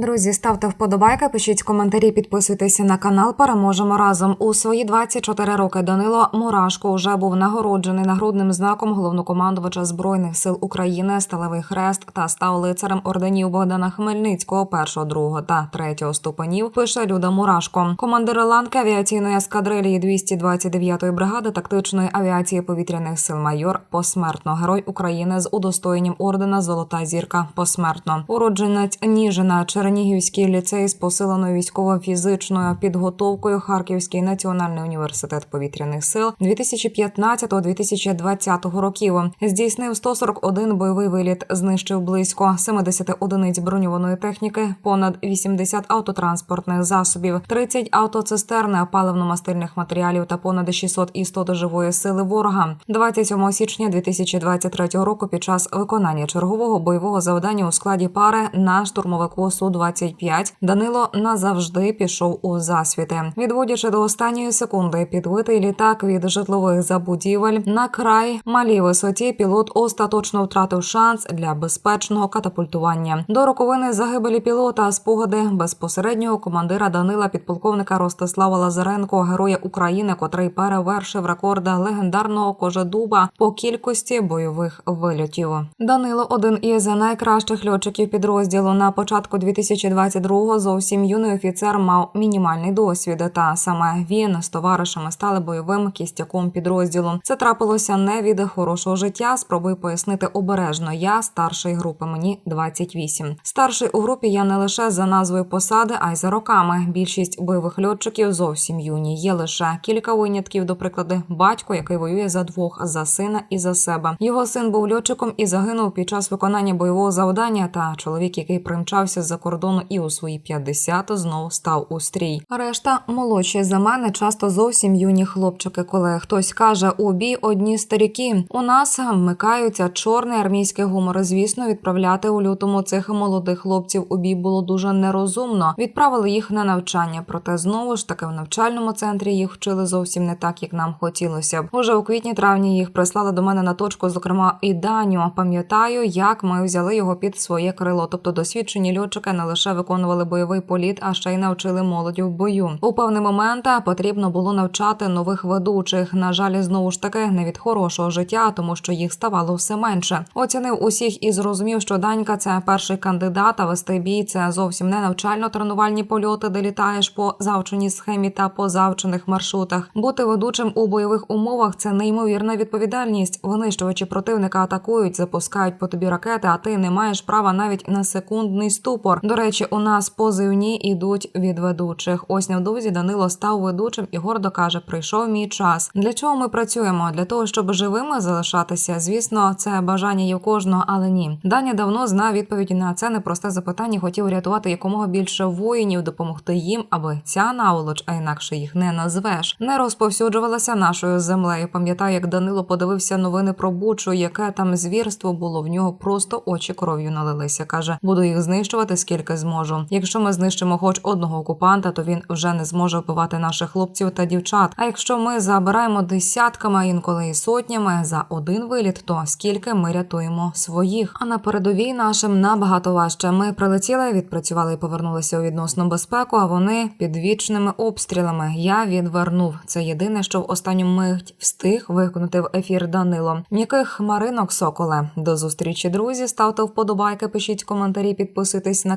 Друзі, ставте вподобайки, пишіть коментарі, підписуйтеся на канал. Переможемо разом. У свої 24 роки Данило Мурашко вже був нагороджений нагрудним знаком головнокомандувача збройних сил України, сталевий хрест та став лицарем орденів Богдана Хмельницького, першого, другого та третього ступенів. Пише Люда Мурашко, командир ланки авіаційної ескадрилії 229-ї бригади тактичної авіації повітряних сил майор посмертно герой України з удостоєнням ордена Золота зірка посмертно. Уродженець Ніжина Чернігівський ліцей з посиленою військово-фізичною підготовкою Харківський національний університет повітряних сил 2015-2020 років. Здійснив 141 бойовий виліт, знищив близько 70 одиниць броньованої техніки, понад 80 автотранспортних засобів, 30 автоцистерн, паливно-мастильних матеріалів та понад 600 істот живої сили ворога. 27 січня 2023 року під час виконання чергового бойового завдання у складі пари на штурмовику Су-25 Данило назавжди пішов у засвіти, відводячи до останньої секунди підвитий літак від житлових забудівель на край малій висоті. Пілот остаточно втратив шанс для безпечного катапультування. До роковини загибелі пілота спогади безпосереднього командира Данила підполковника Ростислава Лазаренко, героя України, котрий перевершив рекорди легендарного кожедуба по кількості бойових вильотів. Данило один із найкращих льотчиків підрозділу. На початку 2022-го зовсім юний офіцер мав мінімальний досвід. Та саме він з товаришами стали бойовим кістяком підрозділу. Це трапилося не від хорошого життя. Спробую пояснити обережно. Я старший групи. Мені 28. Старший у групі я не лише за назвою посади, а й за роками. Більшість бойових льотчиків зовсім юні. Є лише кілька винятків. До прикладу, батько, який воює за двох за сина і за себе. Його син був льотчиком і загинув під час виконання бойового завдання. Та чоловік, який примчався з-за кордону і у свої 50 знову став у стрій. Решта молодші за мене, часто зовсім юні хлопчики. Коли хтось каже у бій одні старіки, у нас вмикаються чорний армійський гумор. Звісно, відправляти у лютому цих молодих хлопців у бій було дуже нерозумно. Відправили їх на навчання, проте знову ж таки в навчальному центрі їх вчили зовсім не так, як нам хотілося б. Уже у квітні-травні їх прислали до мене на точку, зокрема і Даню. Пам'ятаю, як ми взяли його під своє крило. Тобто досвідчені льотчики не лише виконували бойовий політ, а ще й навчили молоді в бою. У певний момент потрібно було навчати нових ведучих. На жаль, знову ж таки не від хорошого життя, тому що їх ставало все менше. Оцінив усіх і зрозумів, що Данька це перший кандидат, а вести бій це зовсім не навчально-тренувальні польоти, де літаєш по завченій схемі та по завчених маршрутах. Бути ведучим у бойових умовах це неймовірна відповідальність. Винищувачі противника атакують, запускають по тобі ракети, а ти не маєш права навіть на секундний ступор. До речі, у нас позивні ідуть від ведучих. Ось невдовзі Данило став ведучим і гордо каже: прийшов мій час. Для чого ми працюємо? Для того, щоб живими залишатися. Звісно, це бажання є у кожного, але ні. Даня давно знав відповіді на це непросте запитання. Хотів рятувати якомога більше воїнів, допомогти їм, аби ця наволоч, а інакше їх не назвеш, не розповсюджувалася нашою землею. Пам'ятаю, як Данило подивився новини про Бучу, яке там звірство було. В нього просто очі кров'ю налилися. каже, буду їх знищувати скільки зможу. Якщо ми знищимо хоч одного окупанта, то він вже не зможе вбивати наших хлопців та дівчат. А якщо ми забираємо десятками, інколи і сотнями за один виліт, то скільки ми рятуємо своїх? А на передовій нашим набагато важче. Ми прилетіли, відпрацювали і повернулися у відносну безпеку. А вони під вічними обстрілами. Я відвернув. Це єдине, що в останню мить встиг виконати в ефір Данило. М'яких хмаринок соколе. До зустрічі, друзі. Ставте вподобайки, пишіть коментарі, підписуйтесь на